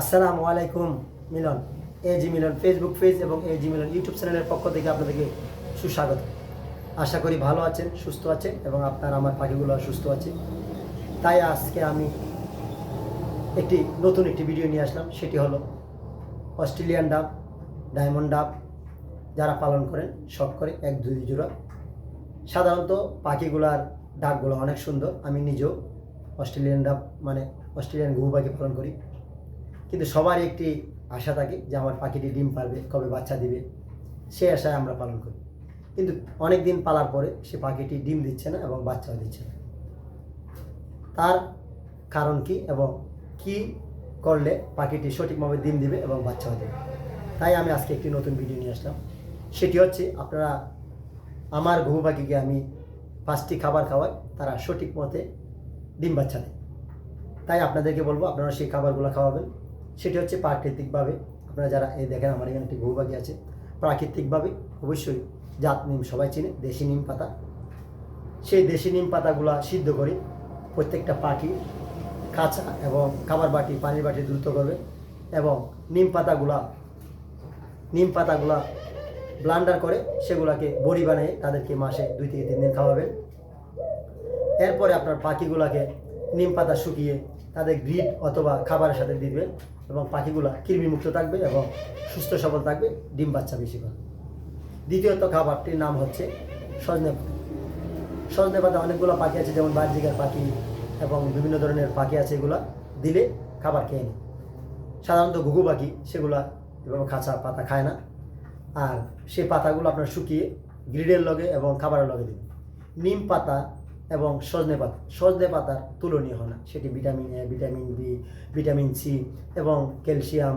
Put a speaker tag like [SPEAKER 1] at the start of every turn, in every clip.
[SPEAKER 1] আসসালামু আলাইকুম, মিলন। এ জি মিলন Facebook page এবং এ জি মিলন ইউটিউব চ্যানেলের পক্ষ থেকে আপনাদেরকে সুস্বাগত। আশা করি ভালো আছেন, সুস্থ আছেন এবং আপনার, আমার পাখিগুলো সুস্থ আছে। তাই আজকে আমি একটি নতুন একটি ভিডিও নিয়ে আসলাম, সেটি হলো অস্ট্রেলিয়ান ডাব, ডায়মন্ড ডাব। যারা পালন করেন, শখ করে এক দুই জোড়া। সাধারণত পাখিগুলার ডাকগুলো অনেক সুন্দর। আমি নিজেও অস্ট্রেলিয়ান ডাব মানে অস্ট্রেলিয়ান ঘুঘু পাখি পালন করি। কিন্তু সবারই একটি আশা থাকে যে আমার পাখিটি ডিম পারবে, কবে বাচ্চা দিবে সেই আশায় আমরা পালন করি। কিন্তু অনেক দিন পালার পরে সে পাখিটি ডিম দিচ্ছে না এবং বাচ্চাও দিচ্ছে না। তার কারণ কি এবং কি করলে পাখিটি সঠিকভাবে ডিম দিবে এবং বাচ্চাও দেবে? তাই আমি আজকে একটি নতুন ভিডিও নিয়ে আসলাম। সেটি হচ্ছে আপনারা, আমার ঘুঘু পাখিকে আমি পাঁচটি খাবার খাওয়াই, তারা সঠিক মতে ডিম বাচ্চা দেয়। তাই আপনাদেরকে বলব, আপনারা সেই খাবারগুলো খাওয়াবেন। সেটি হচ্ছে প্রাকৃতিকভাবে। আপনারা যারা এই দেখেন, আমার এখানে একটি ঘুঘু আছে। প্রাকৃতিকভাবে অবশ্যই জাত নিম সবাই চিনে, দেশি নিম পাতা। সেই দেশি নিম পাতাগুলো সিদ্ধ করে প্রত্যেকটা পাখি কাঁচা এবং খাবার বাটি, পানির বাটি দ্রুত করবে এবং নিম পাতাগুলা নিম পাতাগুলা ব্লান্ডার করে সেগুলাকে বড়ি বানিয়ে তাদেরকে মাসে দুই থেকে তিন দিন খাওয়াবেন। এরপরে আপনার পাখিগুলাকে নিম পাতা শুকিয়ে তাদের গ্রিড অথবা খাবারের সাথে দেবেন। এবং পাখিগুলা কৃমিমুক্ত থাকবে এবং সুস্থ সবল থাকবে, ডিম বাচ্চা বেশি করে। দ্বিতীয়ত খাবারটির নাম হচ্ছে সজনে পাতা। সজনে পাতা অনেকগুলো পাখি আছে, যেমন বার্জিকার পাখি এবং বিভিন্ন ধরনের পাখি আছে এগুলা, দিলে খাবার খেয়ে নেয়। সাধারণত ঘুঘু পাখি, সেগুলা এবং খাঁচা পাতা খায় না। আর সেই পাতাগুলো আপনার শুকিয়ে গ্রিডের লগে এবং খাবারের লগে দিবেন নিম পাতা এবং সজনে পাতা, সজনে পাতার তুলনীয় হয় না। সেটি vitamin A vitamin B vitamin C এবং ক্যালসিয়াম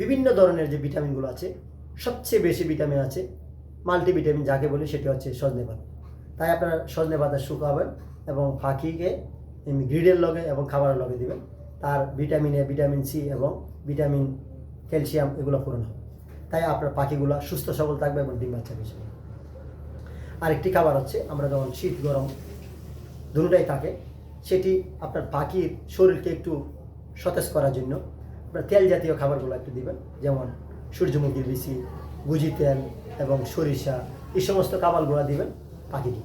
[SPEAKER 1] বিভিন্ন ধরনের যে ভিটামিনগুলো আছে, সবচেয়ে বেশি ভিটামিন আছে মাল্টিভিটামিন যাকে বলি, সেটি হচ্ছে সজনে পাতা। তাই আপনারা সজনে পাতা শুকাবেন এবং পাখিকে গ্রিডের লগে এবং খাবারের লগে দিবেন। তার ভিটামিন এ ভিটামিন সি এবং ভিটামিন ক্যালসিয়াম এগুলো পূরণ হবে। তাই আপনার পাখিগুলো সুস্থ সবল থাকবে এবং ডিম বাচ্চা বেশি। আরেকটি খাবার হচ্ছে, আমরা যখন শীত গরম দুটাই থাকে। সেটি আপনার পাখির শরীরকে একটু সতেজ করার জন্য। আপনার তেল জাতীয় খাবারগুলো একটু দিবেন, যেমন সূর্যমুখীর বিচি, গুজি তেল এবং সরিষা, এই সমস্ত খাবারগুলো দিবেন পাখিকে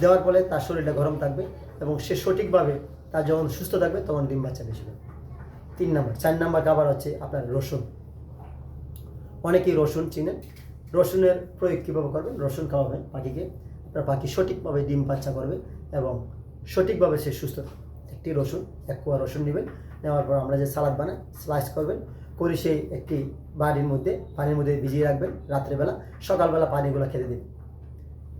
[SPEAKER 1] দেওয়ার ফলে তার শরীরটা গরম থাকবে এবং সে সঠিকভাবে তার যখন সুস্থ থাকবে তখন ডিম বাচ্চা বেশি হবে। তিন নম্বর, চার নম্বর খাবার হচ্ছে আপনার রসুন। অনেকেই রসুন চিনেন। রসুনের প্রয়োগ কীভাবে করবেন? রসুন খাওয়াবেন পাখিকে। আপনার পাখি সঠিকভাবে ডিম বাচ্চা করবে। এবং সঠিকভাবে সে সুস্থ একটি রসুন, এক কোয়া রসুন নেবেন, নেওয়ার পর আমরা যে সালাদ বানাই স্লাইস করবেন, করে সেই একটি বাড়ির মধ্যে, পানির মধ্যে ভিজিয়ে রাখবেন রাত্রেবেলা, সকালবেলা পানিগুলো খেতে দিন।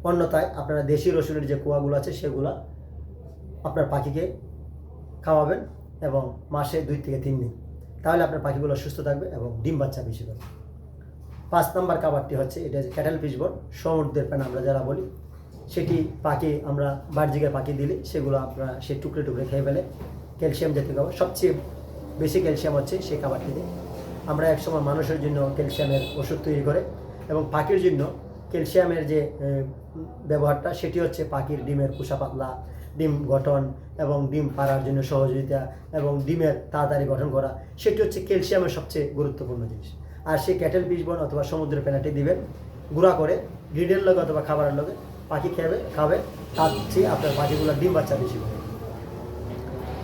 [SPEAKER 1] অন্যথায় আপনারা দেশি রসুনের যে কুয়াগুলো আছে, সেগুলো আপনার পাখিকে খাওয়াবেন এবং মাসে দুই থেকে তিন দিন। তাহলে আপনার পাখিগুলো সুস্থ থাকবে এবং ডিম বাচ্চা বেশি পাবে পাঁচ নম্বর খাবারটি হচ্ছে, এটা হচ্ছে ক্যাটেল ফিশবোর্ড সমুদ্রের প্যান আমরা যারা বলি সেটি পাখি আমরা বার্জিকের পাখি দিলে সেগুলো আপনারা সে টুকরে টুকরে খেয়ে ফেলে ক্যালসিয়াম জাতীয় খাবার। সবচেয়ে বেশি ক্যালসিয়াম হচ্ছে সেই খাবারটিতে আমরা একসময় মানুষের জন্য ক্যালসিয়ামের ওষুধ তৈরি করে এবং পাখির জন্য ক্যালসিয়ামের যে ব্যবহারটা সেটি হচ্ছে পাখির ডিমের কুসা পাতলা, ডিম গঠন এবং ডিম পাড়ার জন্য সহযোগিতা এবং ডিমের তাড়াতাড়ি গঠন করা, সেটি হচ্ছে ক্যালসিয়ামের সবচেয়ে গুরুত্বপূর্ণ জিনিস। আর সেই ক্যাটেল বীজবন অথবা সমুদ্রের প্যানাটি দিবেন গুঁড়া করে, গ্রিডের লগে অথবা খাবারের লগে পাখি খাবে খাবে, তার চেয়ে আপনার পাখিগুলো ডিম বাচ্চা বেশি হবে।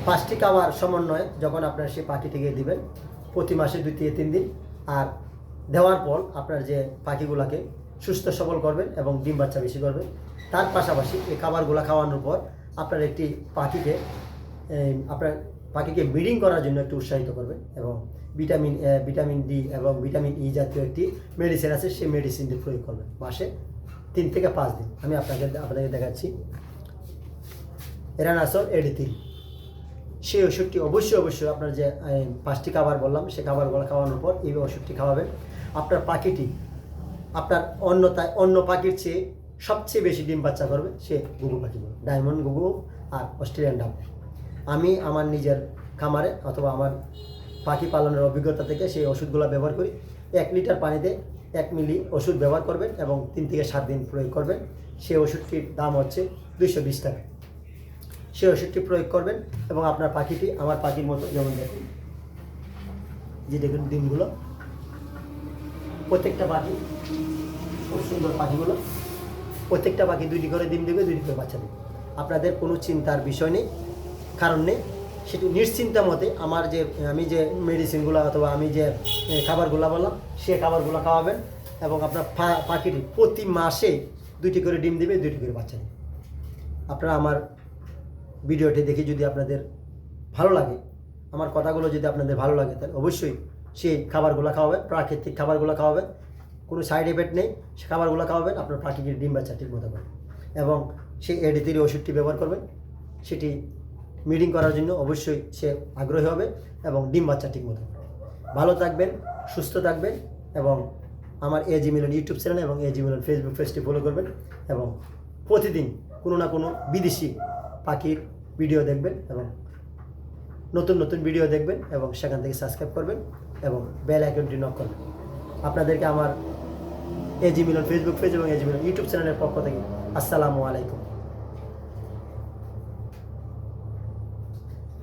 [SPEAKER 1] পাঁচটি খাবার সমন্বয়ে যখন আপনার সেই পাখিটিকে দিবেন, প্রতি মাসে দুই থেকে তিন দিন, আর দেওয়ার পর আপনার যে পাখিগুলোকে সুস্থ সবল করবেন এবং ডিম বাচ্চা বেশি করবেন, তার পাশাপাশি এই খাবারগুলো খাওয়ানোর পর আপনার একটি পাখিকে আপনার পাখিকে ব্রিডিং করার জন্য একটু উৎসাহিত করবেন এবং ভিটামিন ভিটামিন ডি এবং ভিটামিন ই জাতীয় একটি মেডিসিন আছে, সেই মেডিসিনটি প্রয়োগ করবেন মাসে তিন থেকে পাঁচ দিন আমি আপনাকে আপনাকে দেখাচ্ছি। এরানাসল এডি তিন। সেই ওষুধটি অবশ্যই অবশ্যই আপনার যে পাঁচটি খাবার বললাম সেই খাবারগুলো খাওয়ানোর পর এই ওষুধটি খাওয়াবেন। আপনার পাখিটি, আপনার অন্যতায় অন্য পাখির চেয়ে সবচেয়ে বেশি ডিম বাচ্চা করবে সে গুগু পাখি ডায়মন্ড গুগু আর অস্ট্রেলিয়ান ডাব। আমি আমার নিজের খামারে অথবা আমার পাখি পালনের অভিজ্ঞতা থেকে সেই ওষুধগুলো ব্যবহার করি। এক লিটার পানিতে এক মিলি ওষুধ ব্যবহার করবেন এবং তিন থেকে সাত দিন প্রয়োগ করবেন। সেই ওষুধটির দাম হচ্ছে দুইশো বিশ টাকা। সেই ওষুধটি প্রয়োগ করবেন এবং আপনার পাখিটি আমার পাখির মতো যেমন দেখুন, যে দেখুন ডিমগুলো। প্রত্যেকটা পাখি, খুব সুন্দর পাখিগুলো। প্রত্যেকটা পাখি দুইটি করে ডিম দেবে, দুইটি করে বাচ্চা দেবে। আপনাদের কোনো চিন্তার বিষয় নেই, কারণ নেই। সেটি নিশ্চিন্তা মতে আমার যে, আমি যে মেডিসিনগুলো অথবা আমি যে খাবারগুলো বললাম, সে খাবারগুলো খাওয়াবেন এবং আপনার পাখিটি প্রতি মাসে দুইটি করে ডিম দেবে, দুইটি করে বাচ্চা দেবে। আপনারা আমার ভিডিওটি দেখে যদি আপনাদের ভালো লাগে, আমার কথাগুলো যদি আপনাদের ভালো লাগে, তাহলে অবশ্যই সেই খাবারগুলো খাওয়াবেন, প্রাকৃতিক খাবারগুলো খাওয়াবেন, কোনো সাইড এফেক্ট নেই, সে খাবারগুলো খাওয়াবেন, আপনার পাখিটির ডিম বাচ্চা ঠিক মতো করে। এবং সেই এডিতির ওষুধটি ব্যবহার করবেন, সেটি মিটিং করার জন্য অবশ্যই সে আগ্রহী হবে এবং ডিম বাচ্চা ঠিক মতো ভালো থাকবেন, সুস্থ থাকবেন এবং আমার এজি মিলন ইউটিউব চ্যানেল এবং এজি মিলন ফেসবুক পেজটি ফলো করবেন এবং প্রতিদিন কোনো না কোনো বিদেশি পাখির ভিডিও দেখবেন এবং নতুন নতুন ভিডিও দেখবেন এবং সেখান থেকে সাবস্ক্রাইব করবেন এবং বেল আইকনটি নক করবেন। আপনাদেরকে আমার এজি মিলন ফেসবুক পেজ এবং এজি মিলন ইউটিউব চ্যানেলের পক্ষ থেকে আসসালামু আলাইকুম।